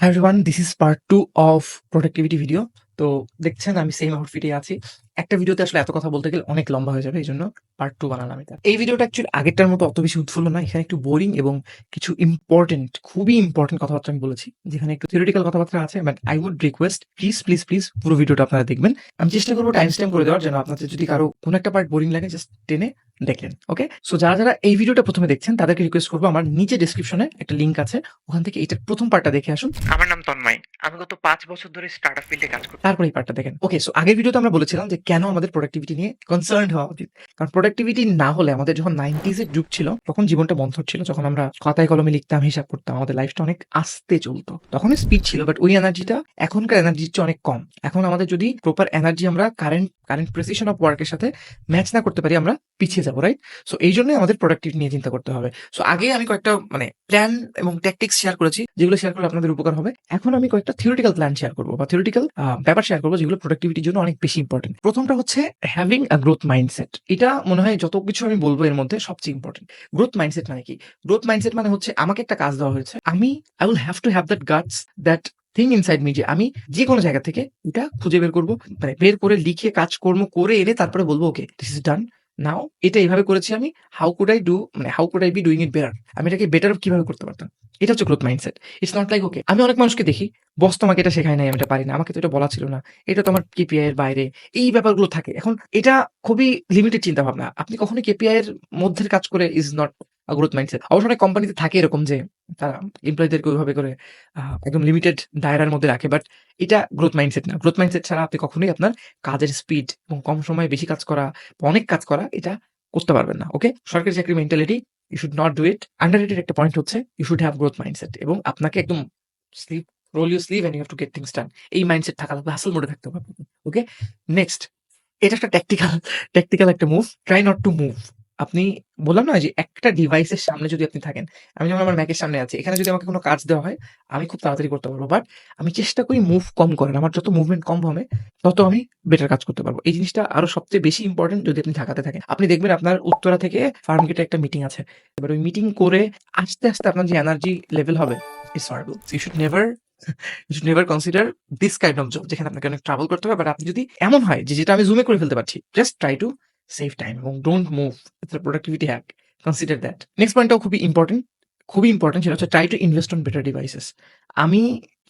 Hi everyone, this is part two of productivity video. তো দেখছেন আমি সেম আউটফিটে আছি। একটা ভিডিওতে আসলে এত কথা বলতে গেলে অনেক লম্বা হয়ে যাবে, এই জন্য পার্ট টু বানালাম এটা। এই ভিডিওটা অ্যাকচুয়ালি আগেরটার মতো অত বেশি উৎফুল্ল না, এখানে একটু বোরিং এবং কিছু ইম্পর্টেন্ট খুবই ইম্পর্টেন্ট কথাবার্তা আমি বলেছি, যেখানে একটু থিওরিটিক্যাল কথাবার্তা আছে but I would request please please please পুরো ভিডিওটা আপনারা দেখবেন। আমি চেষ্টা করব টাইম স্ট্যাম্প করে দেওয়ার জন্য আপনাদের যদি কারও কোনো একটা পার্ট বোরিং লাগে জাস্ট টেনে দেখলেন ওকে সো যারা যারা এই ভিডিওটা প্রথমে দেখছেন, তাদেরকে রিকোয়েস্ট করব, আমার নিচে ডিসক্রিপশনে একটা লিঙ্ক আছে, ওখান থেকে এটার প্রথম পার্টটা দেখে আসুন। আমার নাম তন্ময়। আমি গত পাঁচ বছর ধরে স্টার্টআপ ফিল্ডে কাজ করি তারপরে এই পার্টটা দেখেন। ওকে সো আগের ভিডিওতে আমরা বলেছিলাম যে কেন আমাদের প্রোডাক্টিভিটি নিয়ে কনসার্ন হওয়া উচিত। কারণ প্রোডাক্টিভিটি না হলে আমাদের যখন নাইনটিজের যুগ ছিল, তখন জীবনটা মন্থর ছিল, যখন আমরা খাতায় কলমে লিখতাম, হিসাব করতাম, আমাদের লাইফটা অনেক আস্তে চলতো। তখন স্পিড ছিল বাট ওই এনার্জিটা এখনকার এনার্জির চেয়ে অনেক কম। এখন আমাদের যদি প্রপার এনার্জি আমরা কারেন্ট কারেন্ট প্রেসিশন অফ ওয়ার্কের সাথে ম্যাচ না করতে পারি আমরা পিছিয়ে যাব রাইট সো এই জন্যই আমাদের প্রোডাক্টিভিটি নিয়ে চিন্তা করতে হবে। সো আগে আমি কয়েকটা মানে প্ল্যান এবং ট্যাকটিক্স শেয়ার করেছি, যেগুলো শেয়ার করলে আপনাদের উপকার হবে। এখন আমি কয়েকটা থিওরিটিক্যাল প্ল্যান শেয়ার করব বা থিওরিটিক্যাল ব্যাপার শেয়ার করব যেগুলো প্রোডাক্টিভিটির জন্য অনেক বেশি ইম্পর্টেন্ট প্রথমটা হচ্ছে হ্যাভিং আ গ্রোথ মাইন্ডসেট এটা মনে হয় যত কিছু আমি বলব এর মধ্যে সবচেয়ে ইম্পর্টেন্ট গ্রোথ মাইন্ডসেট মানে কি? গ্রোথ মাইন্ডসেট মানে হচ্ছে আমাকে একটা কাজ দেওয়া হয়েছে। আমি I will have to have that guts that thing inside me যে আমি যে কোনো জায়গা থেকে এটা খুঁজে বের করব মানে বের করে লিখে কাজকর্ম করে এনে তারপরে বলব ওকে দিস ইজ ডান নাও এটা এইভাবে করেছি আমি হাউ কুড আই ডু মানে how could I be doing it better আমি এটাকে বেটার কীভাবে করতে পারতাম? এটা হচ্ছে growth mindset it's not like okay আমি অনেক মানুষকে দেখি বস তোমাকে এটা শেখায় নাই, আমি এটা পারি না, আমাকে তো এটা বলা ছিল না, এটা তোমার কেপিআই এর বাইরে। এই ব্যাপারগুলো থাকে। এখন এটা খুবই লিমিটেড চিন্তা ভাবনা আপনি কখনোই কেপিআই এর মধ্যে কাজ করে ইজ নট গ্রোথ মাইন্ডসেট অবশ্য অনেক কোম্পানিতে থাকে এরকম যে, তারা এমপ্লয়ীদেরকে ওইভাবে করে একদম লিমিটেড দায়রার মধ্যে রাখে বাট এটা গ্রোথ মাইন্ডসেট না। গ্রোথ মাইন্ডসেট ছাড়া আপনি কখনোই আপনার কাজের স্পিড এবং কম সময়ে বেশি কাজ করা অনেক কাজ করা এটা করতে পারবেন না ওকে সরকারি চাকরি mentality you should not do it under একটা পয়েন্ট হচ্ছে you should have growth mindset এবং আপনাকে একদম slip roll you sleeve and you have to get things done এই মাইন্ডসেট থাকা লাগবে হাসল মোডে থাকতে হবে ওকে নেক্সট এটা একটা ট্যাকটিক্যাল ট্যাকটিক্যাল একটা move try not to move আপনি বললাম না যে একটা ডিভাইসের সামনে যদি আপনি থাকেন, আমি যেমন আমার ম্যাকের সামনে আছি, এখানে যদি আমাকে কোনো কাজ দেওয়া হয়, আমি খুব তাড়াতাড়ি করতে পারব। বাট আমি চেষ্টা করি মুভ কম করার, আমার যত মুভমেন্ট কম হবে, তত আমি বেটার কাজ করতে পারব। এই জিনিসটা আরও সবচেয়ে বেশি ইম্পর্টেন্ট যদি আপনি ঢাকাতে থাকেন। আপনি দেখবেন আপনার উত্তরা থেকে ফার্ম গেটে একটা মিটিং আছে। এবার ওই মিটিং করে আস্তে আস্তে আপনার যে এনার্জি লেভেল হবে it's you should never you should never consider this kind of job যেখানে আপনাকে অনেক ট্রাভেল করতে হবে। বাট আপনি যদি এমন হয় যে যেটা আমি জুমে করে ফেলতে পারছি just try to save time এবং don't move it's productivity hack consider that next পয়েন্টটাও খুবই ইম্পর্টেন্ট খুবই ইম্পর্টেন্ট সেটা হচ্ছে try to invest on better devices আমি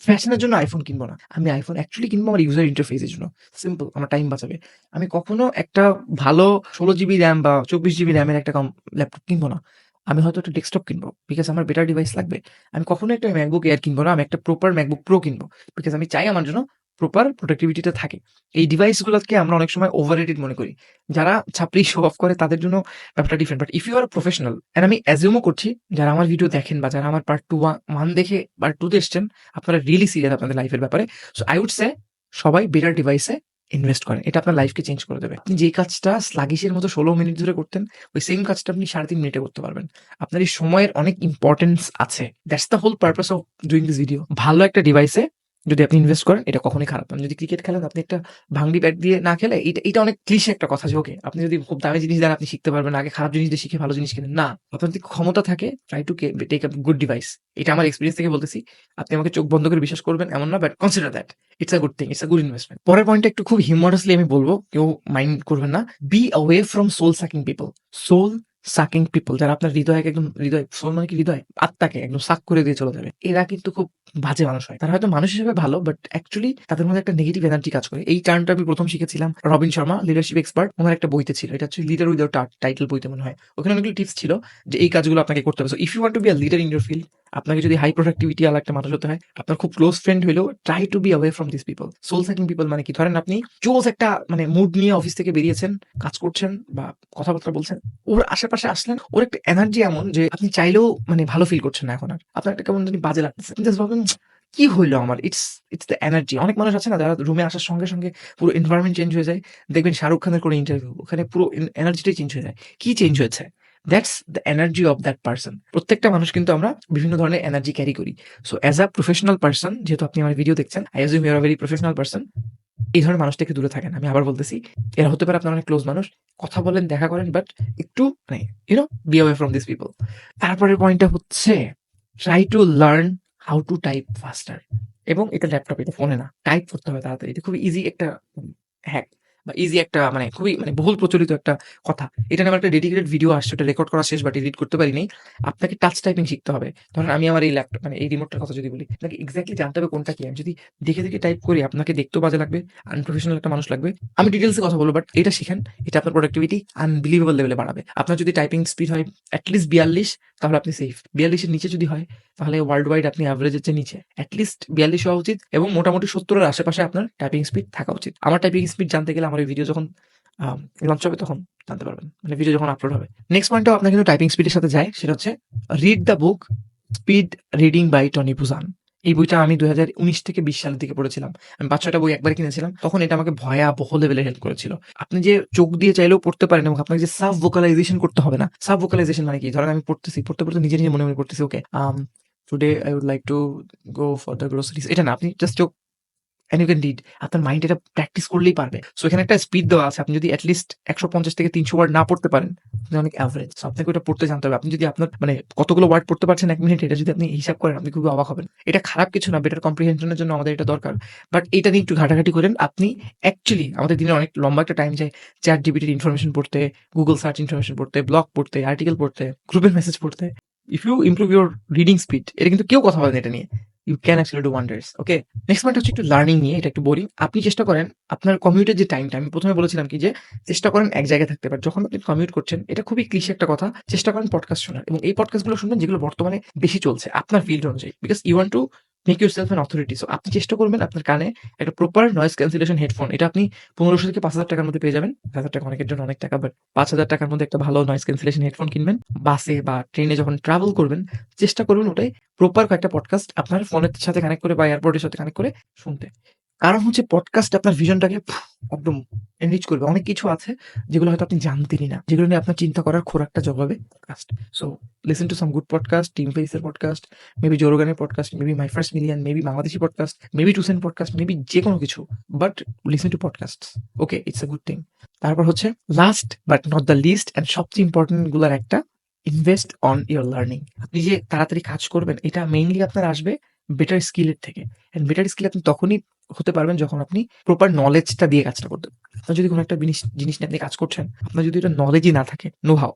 ফ্যাশনের জন্য আইফোন কিনবো না। আমি আইফোন অ্যাকচুয়ালি কিনবো আমার ইউজার ইন্টারফেসের জন্য। সিম্পল আমার টাইম বাঁচাবে। আমি কখনো একটা ভালো ষোলো জিবি র্যাম বা চব্বিশ জিবি র্যামের একটা কম ল্যাপটপ কিনবো না। আমি হয়তো একটা ডেস্কটপ কিনবো বিকজ আমার বেটার ডিভাইস লাগবে। আমি কখনো একটা ম্যাকবুক এয়ার কিনবো না, আমি একটা প্রপার ম্যাকবুক প্রো কিনবো বিকজ আমি চাই আমার জন্য প্রপার প্রোডাক্টিভিটিটা থাকে। এই ডিভাইসগুলোকে আমরা অনেক সময় ওভার মনে করি। যারা ছাপড়ি শো অফ করে, তাদের জন্য ব্যাপারটা different but if you are professional and আমি অ্যাজিউমও করছি, যারা আমার ভিডিও দেখেন বা যারা আমার পার্ট টু ওয়ান দেখে পার্ট টুতে এসছেন, আপনারা রিয়েলি সিরিয়াস আপনাদের লাইফের ব্যাপারে। সো আই উড সে সবাই বেটার ডিভাইসে ইনভেস্ট করেন। এটা আপনার লাইফকে চেঞ্জ করে দেবে। আপনি যে কাজটা স্লাগিসের মতো ষোলো মিনিট ধরে করতেন, ওই সেম কাজটা আপনি সাড়ে তিন মিনিটে করতে পারবেন। আপনার এই সময়ের অনেক ইম্পর্টেন্স আছে। That's the whole purpose of doing this video ভালো একটা ডিভাইসে যদি আপনি ইনভেস্ট করেন, এটা কখনোই খারাপ না। যদি ক্রিকেট খেলেন, আপনি একটা ভাঙড়ি ব্যাট দিয়ে না খেলে, এটা এটা অনেক ক্লিশে একটা কথা যে ওকে আপনি যদি খুব দামি জিনিস দেন, আপনি শিখতে পারবেন। আগে খারাপ জিনিস দিয়ে শিখে ভালো জিনিস কিনেন। না, আপনার যদি ক্ষমতা থাকে try to take up good device এটা আমার এক্সপিরিয়েন্স থেকে বলতেছি। আপনি আমাকে চোখ বন্ধ করে বিশ্বাস করবেন, এমন না but consider that it's a good thing it's a good investment পরের পয়েন্টটা একটু খুব হিউমারাসলি আমি বলব, কেউ মাইন্ড করবেন না। Be away from soul sucking people soul sucking people যারা আপনার হৃদয়কে একদম হৃদয় মানে কি হৃদয়, আত্মাকে একদম সাক করে দিয়ে চলে যাবে, এরা কিন্তু খুব বাজে মানুষ হয়। তারা হয়তো মানুষ হিসেবে ভালো বাট অ্যাকচুয়ালি তাদের মধ্যে একটা নেগেটিভ এনার্জি কাজ করে। এই টার্মটা আমি প্রথম শিখেছিলাম রবিন শর্মা লিডারশিপ এক্সপার্ট ওনার একটা বইতে ছিল। এটা হচ্ছে লিডার উইদাউট টাইটেল বইতে মনে হয়। ওখানে অনেকগুলো টিপস ছিল যে এই কাজগুলো আপনাকে করতে হবে। If you want to be a leader in your field আপনাকে যদি হাই প্রোডাক্টিভিটি আলা একটা মানুষ হতে হয়, আপনার খুব ক্লোজ ফ্রেন্ড হলেও try to be away from this people soul sucking people মানে কি? ধরেন আপনি জোস একটা মানে মুড নিয়ে অফিস থেকে বেরিয়েছেন, কাজ করছেন বা কথাবার্তা বলছেন, ওর আশেপাশে আসলেন, ওর একটা এনার্জি এমন যে আপনি চাইলেও মানে ভালো ফিল করছেন না এখন আর। আপনার একটা কেমন জানি বাজে লাগতেছে। কি হইল আমার? ইটস ইটস দ্য এনার্জি অনেক মানুষ আছে না, যারা রুমে আসার সঙ্গে সঙ্গে পুরো এনভায়রনমেন্ট চেঞ্জ হয়ে যায়। দেখবেন শাহরুখ খানের কোনো ইন্টারভিউ ওখানে পুরো এনার্জিটাই চেঞ্জ হয়ে যায়। কি চেঞ্জ হয়েছে? That's the energy of that person প্রত্যেকটা মানুষ কিন্তু আমরা বিভিন্ন ধরনের এনার্জি ক্যারি করি। So as a professional person যেহেতু আপনি আমার ভিডিও দেখছেন I as you are very professional person এই ধরনের মানুষ থেকে দূরে থাকেন। আমি আবার বলতেছি, এরা হতে পারে আপনার অনেক ক্লোজ মানুষ, কথা বলেন, দেখা করেন বাট একটু মানে you know be away from this people তারপরের পয়েন্টটা হচ্ছে try to learn how to type faster এবং এটা ল্যাপটপ এটা ফোনে না। টাইপ করতে হবে তাড়াতাড়ি। এটা খুব ইজি একটা হ্যাক বা ইজি একটা মানে খুবই মানে বহুল প্রচলিত একটা কথা। এটা আমার একটা ডেডিকেটেড ভিডিও আসছে, ওটা রেকর্ড করা শেষ বাট এডিট করতে পারিনি। আপনাকে টাচ টাইপিং শিখতে হবে। ধরেন আমি আমার এই ল্যাপটপ মানে এই রিমোটটার কথা যদি বলি, আপনাকে এক্স্যাক্টলি জানতে হবে কোনটা কি। আমি যদি দেখে দেখে টাইপ করি, আপনাকে দেখতেও বাজে লাগবে আনপ্রফেশনাল একটা মানুষ লাগবে। আমি ডিটেলসে কথা বলব বাট এটা শিখেন, এটা আপনার প্রোডাক্টিভিটি আনবিলিভেবল লেভেলে বাড়াবে। আপনার যদি টাইপিং স্পিড হয় অ্যাটলিস্ট বিয়াল্লিশ তাহলে আপনি সেফ বিয়াল্লিশের নিচে যদি হয়, তাহলে ওয়ার্ল্ড ওয়াইড আপনি অ্যাভারেজের চেয়ে নিচে। অ্যাটলিস্ট বিয়াল্লিশ হওয়া উচিত এবং মোটামুটি সত্তরের আশেপাশে আপনার টাইপিং স্পিড থাকা উচিত। আমার টাইপিং স্পিড জানতে গেলে আমার ভিডিও যখন লঞ্চ হবে তখন জানতে পারবেন। মানে ভিডিও যখন আপলোড হবে। নেক্সট পয়েন্টটাও আপনার কিন্তু টাইপিং স্পিডের সাথে যায়, সেটা হচ্ছে read the book speed reading by Tony Buzan এই বইটা আমি দু হাজার উনিশ থেকে বিশ সালের দিকে পড়েছিলাম। আমি পাঁচ ছয়টা বই একবার কিনেছিলাম, তখন এটা আমাকে ভয়া ভয়াবহ লেভেলে হেল্প করেছিল। আপনি যে চোখ দিয়ে চাইলেও পড়তে পারেন এবং আপনাকে যে সাব ভোকালাইজেশন করতে হবে না সাব ভোকালাইজেশন মানে কি? ধরেন আমি পড়তেছি, পড়তে পড়তে নিজে নিজে মনে মনে পড়তেছি okay today I would like to go for the groceries এটা না, আপনি জাস্ট চোখ অ্যান্ড ইউ ক্যান রিড আপনার মাইন্ড এটা প্র্যাকটিস করলেই পারবে। সো এখানে একটা স্পিড দেওয়া আছে। আপনি যদি অ্যাটলিস্ট একশো পঞ্চাশ থেকে তিনশো ওয়ার্ড না পড়তে পারেন অনেক অ্যাভারেজ আপনাকে ওটা পড়তে জানতে হবে। আপনি যদি আপনার মানে কতগুলো ওয়ার্ড পড়তে পারছেন এক মিনিট এটা যদি আপনি হিসাব করেন, আপনি খুবই অবাক হবেন। এটা খারাপ কিছু না বেটার কম্প্রিহেনশনের জন্য আমাদের এটা দরকার। বাট এটা নিয়ে একটু ঘাটাঘাটি করেন, আপনি অ্যাকচুয়ালি আমাদের দিনে অনেক লম্বা একটা টাইম যায় চ্যাট জিবিটির ইনফরমেশন পড়তে গুগল সার্চ ইনফরমেশন পড়তে ব্লগ পড়তে আর্টিকেল পড়তে গ্রুপের মেসেজ পড়তে। If you improve your reading speed এটা কিন্তু কেউ কথা বলেন এটা নিয়ে। You can actually do wonders okay next point হচ্ছে একটু লার্নিং নিয়ে, এটা একটু বলি আপনি চেষ্টা করেন আপনার কমিউটের যে টাইমটা আমি প্রথমে বলেছিলাম কি যে চেষ্টা করেন এক জায়গায় থাকতে পারেন। যখন আপনি কমিউট করছেন, এটা খুবই ক্লিশে একটা কথা, চেষ্টা করেন পডকাস্ট শোনার। এবং এই পডকাস্টগুলো শুনবেন যেগুলো বর্তমানে বেশি চলছে, আপনার ফিল্ড অনুযায়ী। Because you want to make yourself an authority so আপনি চেষ্টা করবেন আপনার কানে একটা প্রপার নয়েস ক্যান্সেলেশন হেডফোন এটা আপনি পনেরোশো থেকে পাঁচ হাজার টাকার মধ্যে পেয়ে যাবেন। পাঁচ হাজার টাকা অনেকের জন্য অনেক টাকা বাট পাঁচ হাজার টাকার মধ্যে একটা ভালো নয়েস ক্যান্সেলেশন হেডফোন কিনবেন। বাসে বা ট্রেনে যখন ট্রাভেল করবেন, চেষ্টা করবেন ওটাই প্রপার কয়েকটা পডকাস্ট আপনার ফোনের সাথে কানেক্ট করে বা এয়ারপোর্টের সাথে কানেক্ট করে শুনতে। কারণ হচ্ছে পডকাস্ট আপনার ভিশনটাকে একদম এনরিচ করবে। অনেক কিছু আছে যেগুলো হয়তো আপনি জানতেনই না, যেগুলো নিয়ে আপনার চিন্তা করার খোরাকটা জগাবে podcast so listen to some good podcast Tim ফেসের podcast maybe জোরগানের podcast maybe my first million maybe Bangladeshi podcast maybe টুসেন podcast maybe যে কোনো কিছু but listen to podcast okay it's a good thing তারপর হচ্ছে last but not the least and সবচেয়ে ইম্পর্টেন্টগুলার একটা invest on your learning আপনি যে তাড়াতাড়ি কাজ করবেন, এটা মেইনলি আপনার আসবে বেটার স্কিলের থেকে অ্যান্ড বেটার স্কিল আপনি তখনই হতে পারবেন যখন আপনি প্রপার নলেজটা দিয়ে কাজটা করতে। আপনার যদি কোনো একটা জিনিস জিনিস নিয়ে আপনি কাজ করছেন, আপনার যদি এটা নলেজই না থাকে নো হাও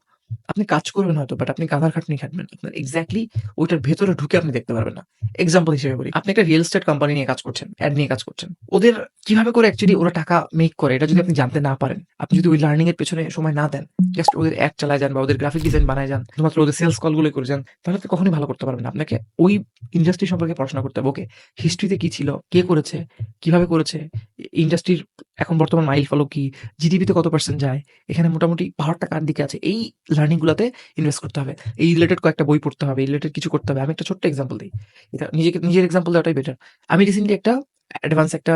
আপনি কাজ করবেন হয়তো বাট আপনি কাঁধার খাটনি খাটবেন। আপনার এক্স্যাক্টলি ওইটার ভেতরে ঢুকে আপনি দেখতে পারবেন না। এক্সাম্পল হিসেবে বলি, আপনি একটা রিয়েল এস্টেট কোম্পানি নিয়ে কাজ করছেন অ্যাড নিয়ে কাজ করছেন। ওদের কীভাবে করে অ্যাকচুয়ালি ওরা টাকা মেক করে, এটা যদি আপনি জানতে না পারেন, আপনি যদি ওই লার্নিং এর পেছনে সময় না দেন জাস্ট ওদের অ্যাড চালায় যান বা ওদের গ্রাফিক ডিজাইন বানায় যান, শুধুমাত্র ওদের সেলস কলগুলো করে যান, তাহলে আপনি কখনোই ভালো করতে পারবেন আপনাকে ওই ইন্ডাস্ট্রি সম্পর্কে পড়াশোনা করতে হবে। ওকে হিস্ট্রিতে কি ছিল? কে করেছে? কীভাবে করেছে? ইন্ডাস্ট্রির এখন বর্তমান মাইল ফলো কি? জিডিপিতে কত পার্সেন্ট যায়? এখানে মোটামুটি পাওয়ারটা কার দিকে আছে? এই লার্নিং গুলাতে ইনভেস্ট করতে হবে। এই রিলেটেড কয়েকটা বই পড়তে হবে, এই রিলেটেড কিছু করতে হবে। আমি একটা ছোট্ট এক্সাম্পল দিই। এটা নিজেকে, নিজের এক্সাম্পল দেওয়াটাই বেটার আমি রিসেন্টলি একটা অ্যাডভান্স একটা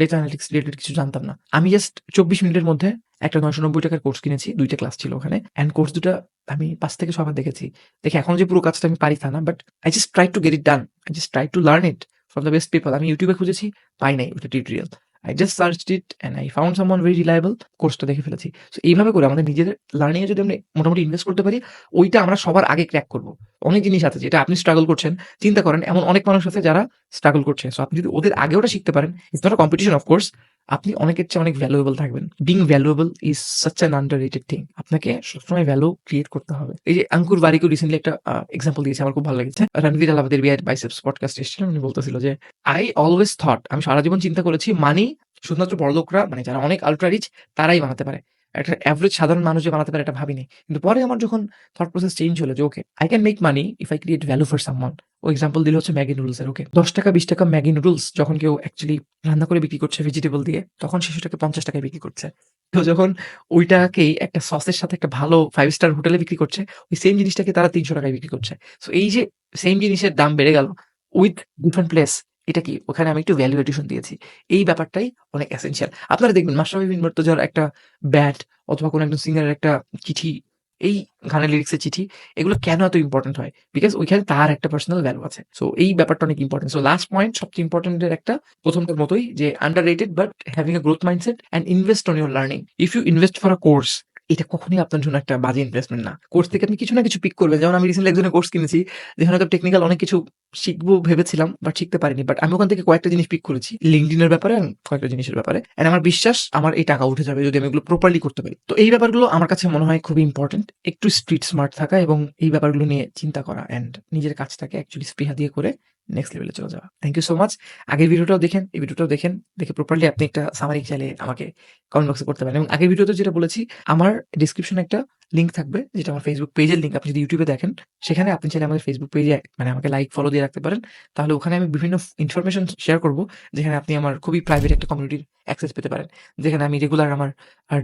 ডেটা অ্যানালিটিক্স রিলেটেড কিছু জানতাম না। আমি জাস্ট চব্বিশ মিনিটের মধ্যে একটা নয়শো নব্বই টাকার কোর্স কিনেছি, দুইটা ক্লাস ছিল ওখানে। অ্যান্ড কোর্স দুটা আমি পাঁচ থেকে ছবার দেখেছি। দেখে এখন যে পুরো কাজটা আমি পারি তা না but I just try to get it done I just try to learn it from the best people আমি ইউটিউবে খুঁজেছি, পাই নাই ওটা tutorial I just search it and I found some one very reliable কোর্সটা দেখে ফেলেছি। সো এইভাবে করে আমাদের নিজেদের লার্নিংয়ে যদি আমরা মোটামুটি ইনভেস্ট করতে পারি, ওইটা আমরা সবার আগে ক্র্যাক করব। অনেক জিনিস আছে যেটা আপনি স্ট্রাগল করছেন, চিন্তা করেন, এমন অনেক মানুষ আছে যারা স্ট্রাগল করছে। সো আপনি যদি ওদের আগে ওটা শিখতে পারেন it's not competition of course আপনি অনেকের চেয়ে অনেক ভ্যালুয়েবল থাকবেন। Being valuable is such an underrated thing আপনাকে সবসময় ভ্যালু ক্রিয়েট করতে হবে। এই যে আঙ্কুর বারিকু রিসেন্টলি একটা এক্সাম্পল দিয়েছে, আমার খুব ভালো লেগেছে। রণবীর আলাবাদের বিআর বাইসেপস পডকাস্ট এসেছিলেন, উনি বলতেছিল যে আই অলওয়েজ থট আমি সারা জীবন চিন্তা করেছি মানি শুধুমাত্র বড়লোকরা মানে যারা অনেক আলট্রা রিচ তারাই বানাতে পারে। একটা অ্যাভারেজ সাধারণ মানুষ যে বানাতে পারে এটা ভাবিনি। কিন্তু পরে আমার যখন থট প্রসেস চেঞ্জ হলো যে okay I can make money if I create value for someone O example দিল হচ্ছে ম্যাগি নুডলস এর ওকে দশ টাকা, বিশ টাকা ম্যাগি নুডলস যখন কেউ অ্যাকচুয়ালি রান্না করে বিক্রি করছে ভেজিটেবল দিয়ে, তখন শিশুটাকে পঞ্চাশ টাকায় বিক্রি করছে। তো যখন ওইটাকেই একটা সসের সাথে একটা ভালো ফাইভ স্টার হোটেলে বিক্রি করছে, ওই সেম জিনিসটাকে তারা তিনশো টাকায় বিক্রি করছে। সো এই যে সেম জিনিসের দাম বেড়ে গেল উইথ ডিফারেন্ট প্লেস এটা কি? ওখানে আমি একটু ভ্যালু এডিশন দিয়েছি। এই ব্যাপারটাই অনেক এসেন্সিয়াল আপনারা দেখবেন মাস্টারবি বিন মর্তজার একটা ব্যাট অথবা কোনো একজন সিঙ্গারের একটা চিঠি, এই গানের লিরিক্সের চিঠি, এগুলো কেন এত ইম্পর্টেন্ট হয়? বিকজ ওইখানে তার একটা পার্সোনাল ভ্যালু আছে। সো এই ব্যাপারটা অনেক ইম্পর্টেন্ট সো লাস্ট পয়েন্ট সবচেয়ে ইম্পর্টেন্টের একটা, প্রথমটার মতোই যে underrated but having a growth mindset and invest on your learning if you invest for a course এটা কখনোই আপনার জন্য একটা বাজে ইনভেস্টমেন্ট না। কোর্স থেকে আপনি কিছু না কিছু পিক করবেন। যেমন আমি রিসেন্টলি একজনের কোর্স কিনেছি। যেখানে হয়তো টেকনিক্যাল অনেক কিছু শিখব ভেবেছিলাম বাট শিখতে পারিনি। বাট আমি ওখান থেকে কয়েকটা জিনিস পিক করেছি। লিঙ্কডিনের ব্যাপারে কয়েকটা জিনিসের ব্যাপারে। অ্যান্ড আমার বিশ্বাস, আমার এই টাকা উঠে যাবে যদি আমি এগুলো প্রপারলি করতে পারি। তো এই ব্যাপারগুলো আমার কাছে মনে হয় খুবই ইম্পোর্টেন্ট। একটু স্ট্রিট স্মার্ট থাকা এবং এই ব্যাপারগুলো নিয়ে চিন্তা করা অ্যান্ড নিজের কাজটাকে অ্যাকচুয়ালি স্পৃহা দিয়ে করে নেক্সট লেভেলে চলে যাওয়া। Thank you so much. আগের ভিডিওটাও দেখেন, এই ভিডিওটাও দেখেন। দেখে প্রপারলি আপনি একটা সামারি চাইলে আমাকে কমেন্ট বক্সে করতে পারেন এবং আগের ভিডিওতে যেটা বলেছি আমার ডেসক্রিপশনে একটা লিঙ্ক থাকবে যেটা আমার ফেসবুক পেজের লিঙ্ক। আপনি যদি ইউটিউবে দেখেন সেখানে আপনি চাইলে আমাদের ফেসবুক পেজে মানে আমাকে লাইক ফলো দিয়ে রাখতে পারেন। তাহলে ওখানে আমি বিভিন্ন ইনফরমেশন শেয়ার করব যেখানে আপনি আমার খুবই প্রাইভেট একটা কমিউনিটির অ্যাক্সেস পেতে পারেন। যেখানে আমি রেগুলার আমার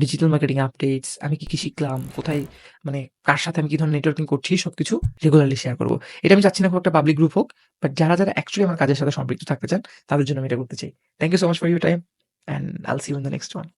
ডিজিটাল মার্কেটিং আপডেটস, আমি কি, কি শিখলাম, কোথায় মানে কার সাথে আমি কি ধরনের নেটওয়ার্কিং করছি সবকিছু রেগুলারলি শেয়ার করব এটা আমি চাচ্ছি না খুব একটা পাবলিক গ্রুপ হোক। বাট যারা, যারা অ্যাকচুয়ালি আমার কাজের সাথে সম্পৃক্ত থাকতে চান তাদের জন্য আমি এটা করতে চাই। Thank you so much for your time and I'll see in the next one.